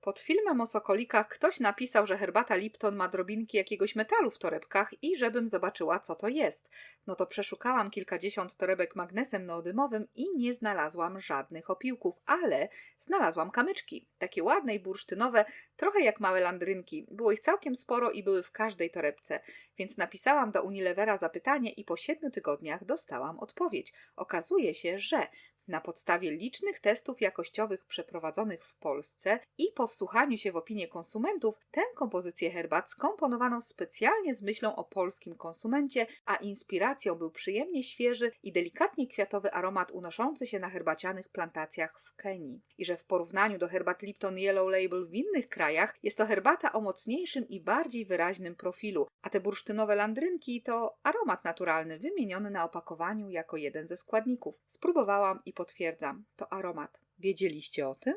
Pod filmem o sokolikach ktoś napisał, że herbata Lipton ma drobinki jakiegoś metalu w torebkach i żebym zobaczyła, co to jest. No to przeszukałam kilkadziesiąt torebek magnesem neodymowym i nie znalazłam żadnych opiłków, ale znalazłam kamyczki. Takie ładne i bursztynowe, trochę jak małe landrynki. Było ich całkiem sporo i były w każdej torebce, więc napisałam do Unilevera zapytanie i po siedmiu tygodniach dostałam odpowiedź. Okazuje się, że na podstawie licznych testów jakościowych przeprowadzonych w Polsce i po wsłuchaniu się w opinie konsumentów, tę kompozycję herbat skomponowano specjalnie z myślą o polskim konsumencie, a inspiracją był przyjemnie świeży i delikatnie kwiatowy aromat unoszący się na herbacianych plantacjach w Kenii. I że w porównaniu do herbat Lipton Yellow Label w innych krajach jest to herbata o mocniejszym i bardziej wyraźnym profilu, a te bursztynowe landrynki to aromat naturalny wymieniony na opakowaniu jako jeden ze składników. Spróbowałam i potwierdzam, to aromat. Wiedzieliście o tym?